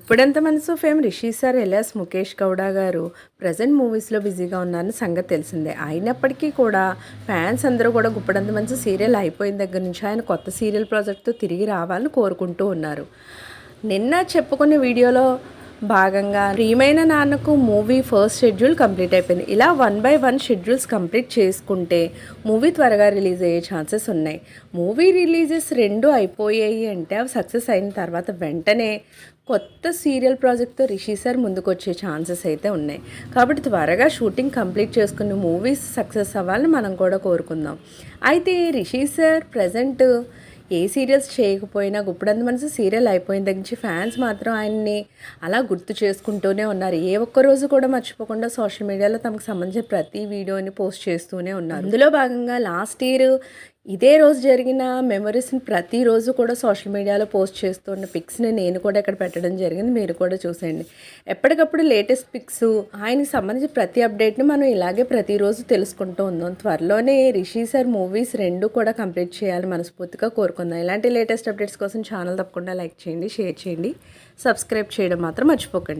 ఇప్పుడంత మనసు fame Rishi sir ఎలాస్ ముఖేష్ గౌడ గారు ప్రజెంట్ మూవీస్లో బిజీగా ఉన్నారని సంగతి తెలిసిందే. అయినప్పటికీ కూడా ఫ్యాన్స్ అందరూ కూడా గుప్పడంత మనసు సీరియల్ అయిపోయిన దగ్గర నుంచి ఆయన కొత్త సీరియల్ ప్రాజెక్ట్తో తిరిగి రావాలని కోరుకుంటూ ఉన్నారు. నిన్న చెప్పుకునే వీడియోలో భాగంగా ప్రియమైన నాన్నకు మూవీ ఫస్ట్ షెడ్యూల్ కంప్లీట్ అయిపోయింది. ఇలా one by one schedules complete చేసుకుంటే మూవీ త్వరగా రిలీజ్ అయ్యే ఛాన్సెస్ ఉన్నాయి. మూవీ రిలీజెస్ రెండు అయిపోయాయి అంటే అవి సక్సెస్ అయిన తర్వాత వెంటనే కొత్త సీరియల్ ప్రాజెక్ట్తో రిషి సార్ ముందుకు వచ్చే ఛాన్సెస్ అయితే ఉన్నాయి. కాబట్టి త్వరగా షూటింగ్ కంప్లీట్ చేసుకుని మూవీస్ సక్సెస్ అవ్వాలని మనం కూడా కోరుకుందాం. అయితే రిషి సార్ ప్రజెంట్ ఏ సీరియల్స్ చేయకపోయినా గుప్పుడంత మనసు సీరియల్ అయిపోయిన దగ్గర నుంచి ఫ్యాన్స్ మాత్రం ఆయన్ని అలా గుర్తు చేసుకుంటూనే ఉన్నారు. ఏ ఒక్క రోజు కూడా మర్చిపోకుండా సోషల్ మీడియాలో తమకు సంబంధించిన ప్రతి వీడియోని పోస్ట్ చేస్తూనే ఉన్నారు. అందులో భాగంగా లాస్ట్ ఇయర్ ఇదే రోజు జరిగిన మెమరీస్ని ప్రతిరోజు కూడా సోషల్ మీడియాలో పోస్ట్ చేస్తున్న పిక్స్ని నేను కూడా ఇక్కడ పెట్టడం జరిగింది. మీరు కూడా చూసేయండి. ఎప్పటికప్పుడు లేటెస్ట్ పిక్స్ ఆయనకి సంబంధించిన ప్రతి అప్డేట్ని మనం ఇలాగే ప్రతిరోజు తెలుసుకుంటూ ఉందాం. త్వరలోనే రిషి సార్ మూవీస్ రెండు కూడా కంప్లీట్ చేయాలి మనస్ఫూర్తిగా కోరుకుందాం. ఇలాంటి లేటెస్ట్ అప్డేట్స్ కోసం ఛానల్ తప్పకుండా లైక్ చేయండి షేర్ చేయండి. సబ్స్క్రైబ్ చేయడం మాత్రం మర్చిపోకండి.